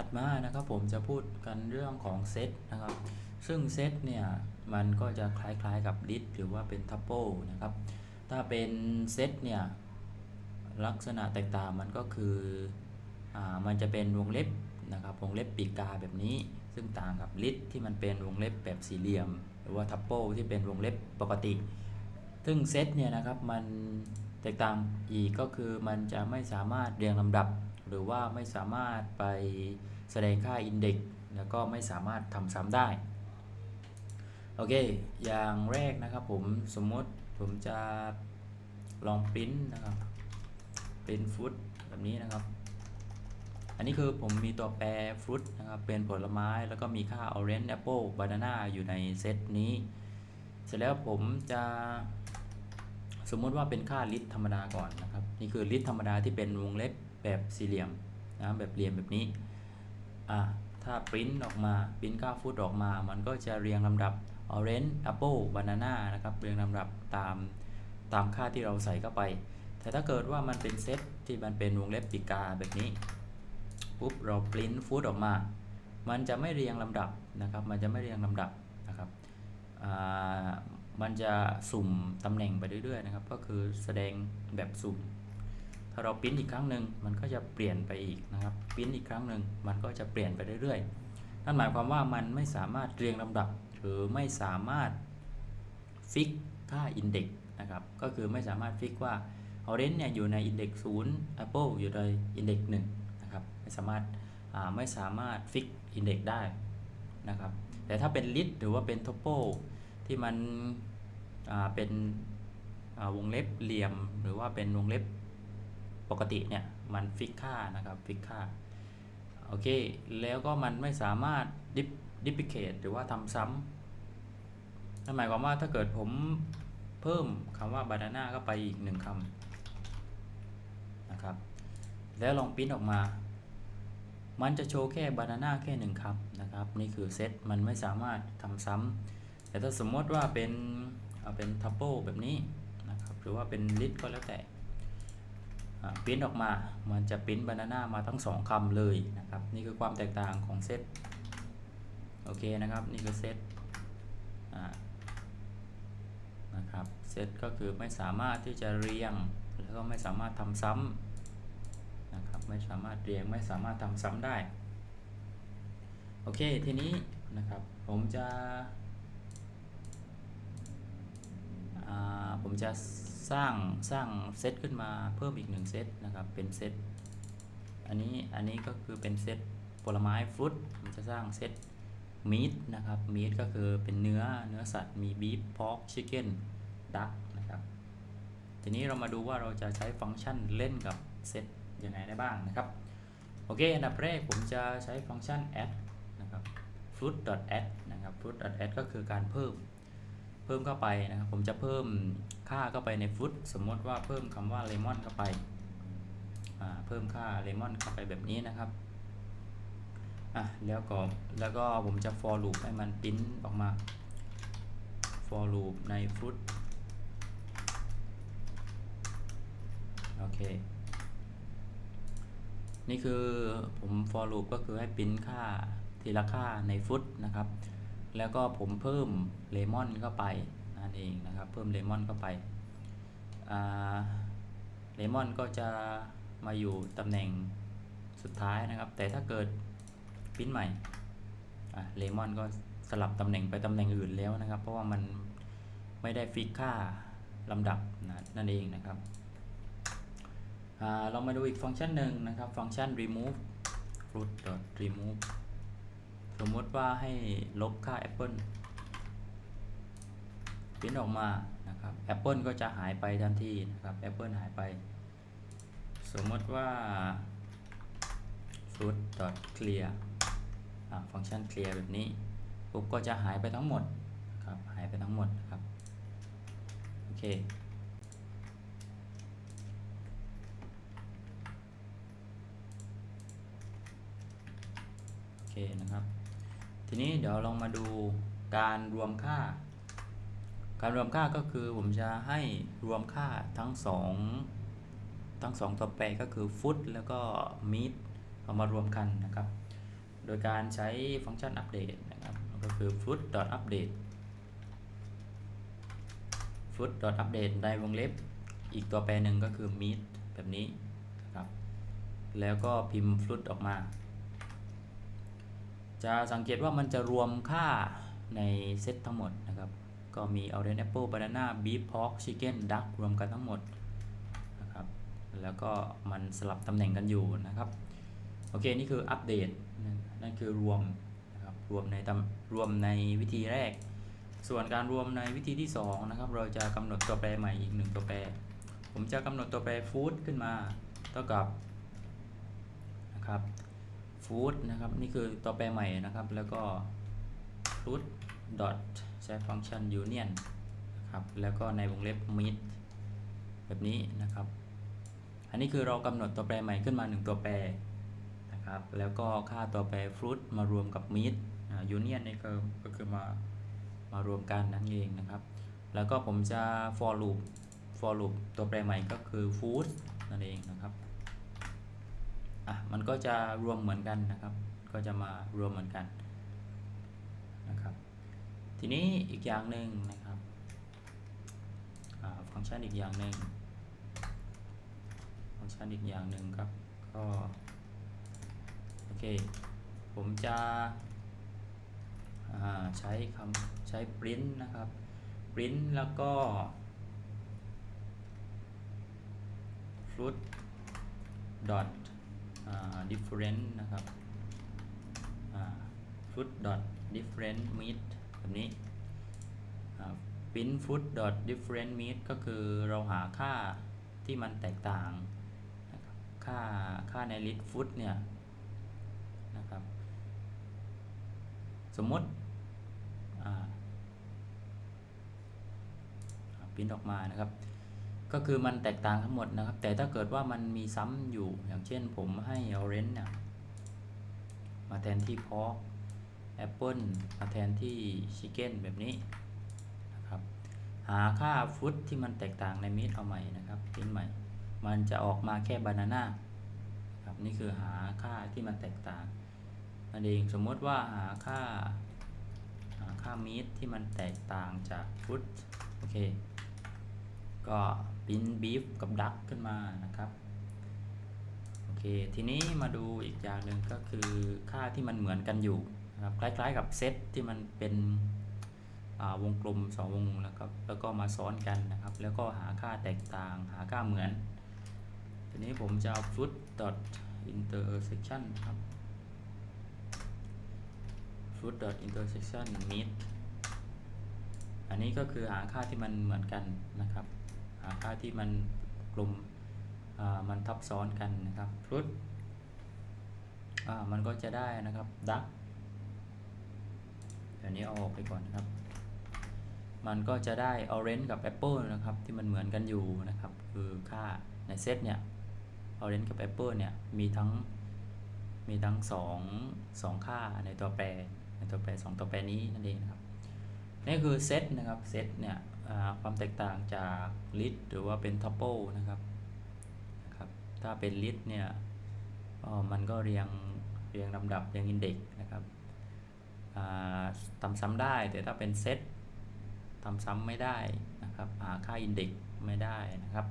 ถัดมานะครับผมจะพูดกันเรื่องของเซตนะครับ ซึ่งเซตเนี่ยมันก็จะคล้ายๆกับลิสหรือว่าเป็นทัพโ l นะครับ ถ้าเป็นเซตเนี่ยลักษณะแตกต่างมันก็คืออ่ามันจะเป็นวงเล็บนะครับวงเล็บปีกกาแบบนี้ ซึ่งต่างกับลิสที่มันเป็นวงเล็บแบบสี่เหลี่ยม หรือว่าทัพโ l ที่เป็นวงเล็บปกติ ซึ่งเซตเนี่ยนะครับมันแตกต่างอีกก็คือมันจะไม่สามารถเรียงลำดับ หรือว่าไม่สามารถไปแสดงค่าอินเด็กซ์แล้วก็ไม่สามารถทำซ้ำได้ โอเค อย่างแรกนะครับผมสมมติผมจะลองปริ้นนะครับเป็นฟุตแบบนี้นะครับ อันนี้คือผมมีตัวแปรฟรุตนะครับเป็นผลไม้แล้วก็มีค่า orange apple banana อยู่ในเซตนี้ เสร็จแล้วผมจะสมมติว่าเป็นค่าลิตรธรรมดาก่อนนะครับ นี่คือลิตรธรรมดาที่เป็นวงเล็บ แบบสี่เหลี่ยมนะแบบเหลี่ยมแบบนี้อะถ้าปริ้นออกมาปริ้นค่าฟุตออกมา มันก็จะเรียงลำดับ orange apple banana นะครับเรียงลำดับตามตามค่าที่เราใส่เข้าไป แต่ถ้าเกิดว่ามันเป็นเซตที่มันเป็นวงเล็บปีกาแบบนี้ปุ๊บเราปริ้นฟูดออกมา มันจะไม่เรียงลำดับนะครับ มันจะไม่เรียงลำดับนะครับอ่ามันจะสุ่มตำแหน่งไปเรื่อยๆนะครับ ก็คือแสดงแบบสุ่ม ถ้าเราปริ้นอีกครั้งหนึ่งมันก็จะเปลี่ยนไปอีกนะครับปริ้นอีกครั้งหนึ่งมันก็จะเปลี่ยนไปเรื่อยๆ นั่นหมายความว่ามันไม่สามารถเรียงลำดับ หรือไม่สามารถฟิกค่าอินเด็กนะครับ ก็คือไม่สามารถฟิกว่า orange เนี่ยอยู่ในอินเด็กซ์0 apple อยู่ในอินเด็กซ์1นะครับ ไม่สามารถาไม่สามารถฟิกอินเด็กซ์ได้นะครับ แต่ถ้าเป็น list หรือว่าเป็น topo ที่มันเป็นวงเล็บเหลี่ยมหรือว่าเป็นวงเล็บ ปกติเนี่ยมันฟิกค่านะครับฟิกค่าโอเคแล้วก็มันไม่สามารถดิดิพิเคตหรือว่าทำซ้ำนั่นหมายความว่าถ้าเกิดผมเพิ่มคำว่า banana เข้าไปอีกหนึ่งคำนะครับ แล้วลองปริ้นออกมา มันจะโชว์แค่ banana แค่หนึ่งคำนะครับ นี่คือเซตมันไม่สามารถทำซ้ำแต่ถ้าสมมติว่าเป็นเอาเป็น tuple แบบนี้นะครับหรือว่าเป็น list ก็แล้วแต่ ปริ้นออกมามันจะปริ้น banana มาทั้งสองคำเลยนะครับ นี่คือความแตกต่างของเซตโอเคนะครับ นี่คือเซตนะครับเซตก็คือไม่สามารถที่จะเรียง แล้วก็ไม่สามารถทำซ้ำนะครับไม่สามารถเรียงไม่สามารถทำซ้ำได้ โอเคทีนี้นะครับผมจะผมจะ สร้างสร้างเซตขึ้นมาเพิ่มอีกหนึ่งเซตนะครับเป็นเซตอันนี้อันนี้ก็คือเป็นเซตผลไม้ฟรุตผมจะสร้างเซตมีทนะครับมีทก็คือเป็นเนื้อเนื้อสัตว์มีบีฟพอกชิคเก้นดักนะครับทีนี้เรามาดูว่าเราจะใช้ฟังก์ชันเล่นกับเซตยังไงได้บ้างนะครับโอเคอันดับแรกผมจะใช้ฟังก์ชัน add นะครับ fruit add นะครับ fruit add ก็คือการเพิ่ม พิ่มเข้าไปนะครับผมจะเพิ่มค่าเข้าไปใน fruit สมมติว่าเพิ่มคำว่า lemon เข้าไปอ่าเพิ่มค่า lemon เข้าไปแบบนี้นะครับอะแล้วก็แล้วก็ผมจะ for loop ให้มันปิ้นออกมา for loop ใน fruit โอเคนี่คือผม for loop ก็คือให้ปิ้นค่าทีละค่าในฟุตนะครับ แล้วก็ผมเพิ่มเลมอนเข้าไปนั่นเองนะครับ เพิ่มเลมอนเข้าไปเลมอนก็จะมาอยู่ตำแหน่งสุดท้ายนะครับ แต่ถ้าเกิดปิ้นใหม่เลมอนก็สลับตำแหน่งไปตำแหน่งอื่นแล้วนะครับ เพราะว่ามันไม่ได้ฟิกค่าลำดับนะนั่นเองนะครับเรามาดูอีกฟังก์ชันหนึ่งนะครับ ฟังก์ชัน remove fruit remove สมมติว่าให้ลบค่า apple พิมพ์ออกมานะครับ apple ก็จะหายไปทันทีนะครับ apple หายไป สมมติว่า fruit clear ฟังก์ชัน clear แบบนี้ปุ๊บก็จะหายไปทั้งหมดครับหายไปทั้งหมดครับโอเคโอเคนะครับ ทีนี้เดี๋ยวลองมาดูการรวมค่า การรวมค่าก็คือผมจะให้รวมค่าทั้งสองทั้งสองตัวแปรก็คือฟุตแล้วก็มีดเอามารวมกันนะครับ โดยการใช้ฟังก์ชันอัปเดตนะครับก็คือ foot update foot update ในวงเล็บ อีกตัวแปรหนึ่งก็คือ meet แบบนี้นะครับ แล้วก็พิมพ์ foot ออกมา จะสังเกตว่ามันจะรวมค่าในเซตทั้งหมดนะครับ ก็มี orange apple banana beef pork chicken duck รวมกันทั้งหมดนะครับ แล้วก็มันสลับตำแหน่งกันอยู่นะครับ โอเค นี่คืออัปเดต นั่นคือรวมนะครับ รวมในตำรวมในวิธีแรก ส่วนการรวมในวิธีที่ 2 นะครับ เราจะกำหนดตัวแปรใหม่อีกหนึ่งตัวแปร ผมจะกำหนดตัวแปร food ขึ้นมา เท่ากับนะครับ food นะครับ นี่คือตัวแปรใหม่นะครับ แล้วก็ food dot ใช้ฟังก์ชัน union นะครับ แล้วก็ในวงเล็บ meet แบบนี้นะครับ อันนี้คือเรากำหนดตัวแปรใหม่ขึ้นมา 1 ตัวแปรนะครับ แล้วก็ค่าตัวแปร fruit มารวมกับ meat union นี่ก็ก็คือมามารวมกันนั่นเองนะครับ แล้วก็ผมจะ for loop for loop ตัวแปรใหม่ก็คือ food นั่นเองนะครับ อะมันก็จะรวมเหมือนกันนะครับ ก็จะมารวมเหมือนกันนะครับ ทีนี้อีกอย่างหนึ่งนะครับฟังก์ชันอีกอย่างหนึ่งฟังก์ชันอีกอย่างหนึ่งครับ ก็โอเค ผมจะใช้คำใช้ print นะครับ print แล้วก็ fruit dot different นะครับ fruit dot different meat แบบนี้ print fruit dot different meat ก็คือเราหาค่าที่มันแตกต่างนะค,ค่าค่าใน list food เนี่ยนะครับสมมติพิมพ์ออกมานะครับ ก็คือมันแตกต่างทั้งหมดนะครับ แต่ถ้าเกิดว่ามันมีซ้ำอยู่อย่างเช่นผมให้ orange เนี่ยมาแทนที่ pork apple มาแทนที่ chicken แบบนี้นะครับ หาค่าฟุตที่มันแตกต่างในมิดเอาใหม่นะครับพิมพ์ใหม่ มันจะออกมาแค่ banana ครับนี่คือหาค่าที่มันแตกต่างนั่นเองสมมติว่าหาค่าหาค่ามีดที่มันแตกต่างจากฟุตโอเค ก็ปิ้นบีฟกับดักขึ้นมานะครับโอเคทีนี้มาดูอีกอย่างหนึ่งก็คือค่าที่มันเหมือนกันอยู่นะครับคล้ายๆกับเซตที่มันเป็นวงกลมสองวงนะครับแล้วก็มาซ้อนกันนะครับ แล้วก็หาค่าแตกต่างหาค่าเหมือน ทีนี้ผมจะเอา foot dot intersection ครับ foot dot intersection meet อันนี้ก็คือหาค่าที่มันเหมือนกันนะครับ ค่าที่มันกลุ่มมันทับซ้อนกันนะครับ fruit อ่ามันก็จะได้นะครับ duck เดี๋ยวนี้เอาออกไปก่อนนะครับ มันก็จะได้ orange กับ apple นะครับ ที่มันเหมือนกันอยู่นะครับ คือค่าในเซตเนี่ย orange กับ apple เนี่ย มีทั้งมีทั้งสองสองค่าในตัวแปรในตัวแปรสองตัวแปรนี้นั่นเองนะครับนี่คือเซตนะครับเซตเนี่ย ความแตกต่างจาก list หรือว่าเป็น tuple นะครับนะครับ ถ้าเป็น list เนี่ยอ๋อมันก็เรียงเรียงลำดับเรียง index นะครับทำซ้ำได้แต่ถ้าเป็นเซตทำซ้ำไม่ได้นะครับหาค่า index ไม่ได้นะครับ